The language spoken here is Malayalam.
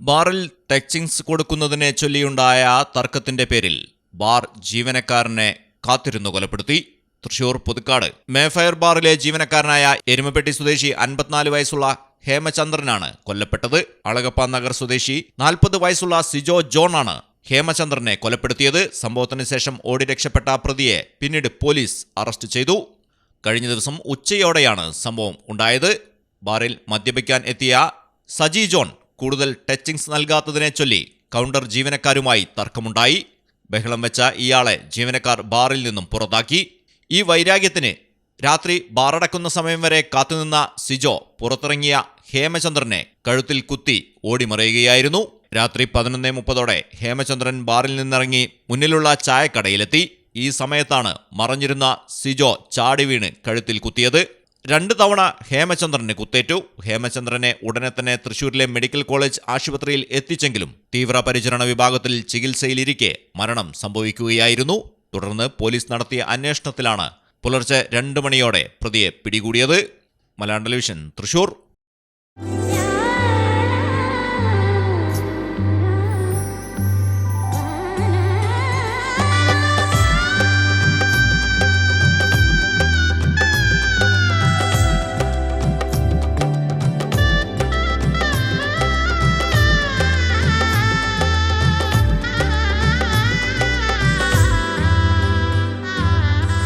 ബാറിൽ ടച്ചിങ്സ് കൊടുക്കുന്നതിനെ ചൊല്ലിയുണ്ടായ തർക്കത്തിന്റെ പേരിൽ ബാർ ജീവനക്കാരനെ കാത്തിരുന്നു കൊലപ്പെടുത്തി. തൃശൂർ പുതുക്കാട്. മേഫയർ ബാറിലെ ജീവനക്കാരനായ എരുമപ്പെട്ടി സ്വദേശി അൻപത്തിനാല് വയസ്സുള്ള ഹേമചന്ദ്രനാണ് കൊല്ലപ്പെട്ടത്. അളകപ്പ നഗർ സ്വദേശി നാൽപ്പത് വയസ്സുള്ള സിജോ ജോൺ ആണ് ഹേമചന്ദ്രനെ കൊലപ്പെടുത്തിയത്. സംഭവത്തിന് ശേഷം ഓടി രക്ഷപ്പെട്ട പ്രതിയെ പിന്നീട് പോലീസ് അറസ്റ്റ് ചെയ്തു. കഴിഞ്ഞ ദിവസം ഉച്ചയോടെയാണ് സംഭവം ഉണ്ടായത്. ബാറിൽ മദ്യപിക്കാൻ എത്തിയ സജി ജോൺ കൂടുതൽ ടച്ചിങ്സ് നൽകാത്തതിനെ ചൊല്ലി കൗണ്ടർ ജീവനക്കാരുമായി തർക്കമുണ്ടായി. ബഹളം വെച്ച ഇയാളെ ജീവനക്കാർ ബാറിൽ നിന്നും പുറത്താക്കി. ഈ വൈരാഗ്യത്തിന് രാത്രി ബാറടക്കുന്ന സമയം വരെ കാത്തുനിന്ന സിജോ പുറത്തിറങ്ങിയ ഹേമചന്ദ്രനെ കഴുത്തിൽ കുത്തി ഓടിമറയുകയായിരുന്നു. രാത്രി പതിനൊന്നേ മുപ്പതോടെ ഹേമചന്ദ്രൻ ബാറിൽ നിന്നിറങ്ങി മുന്നിലുള്ള ചായക്കടയിലെത്തി. ഈ സമയത്താണ് മറഞ്ഞിരുന്ന സിജോ ചാടി വീണ് കഴുത്തിൽ കുത്തിയത്. രണ്ട് തവണ ഹേമചന്ദ്രനെ കുത്തേറ്റു. ഹേമചന്ദ്രനെ ഉടനെ തന്നെ തൃശൂരിലെ മെഡിക്കൽ കോളേജ് ആശുപത്രിയിൽ എത്തിച്ചെങ്കിലും തീവ്രപരിചരണ വിഭാഗത്തിൽ ചികിത്സയിലിരിക്കെ മരണം സംഭവിക്കുകയായിരുന്നു. തുടർന്ന് പോലീസ് നടത്തിയ അന്വേഷണത്തിലാണ് പുലർച്ചെ രണ്ട് മണിയോടെ പ്രതിയെ പിടികൂടിയത്. Malayalam television Thrissur.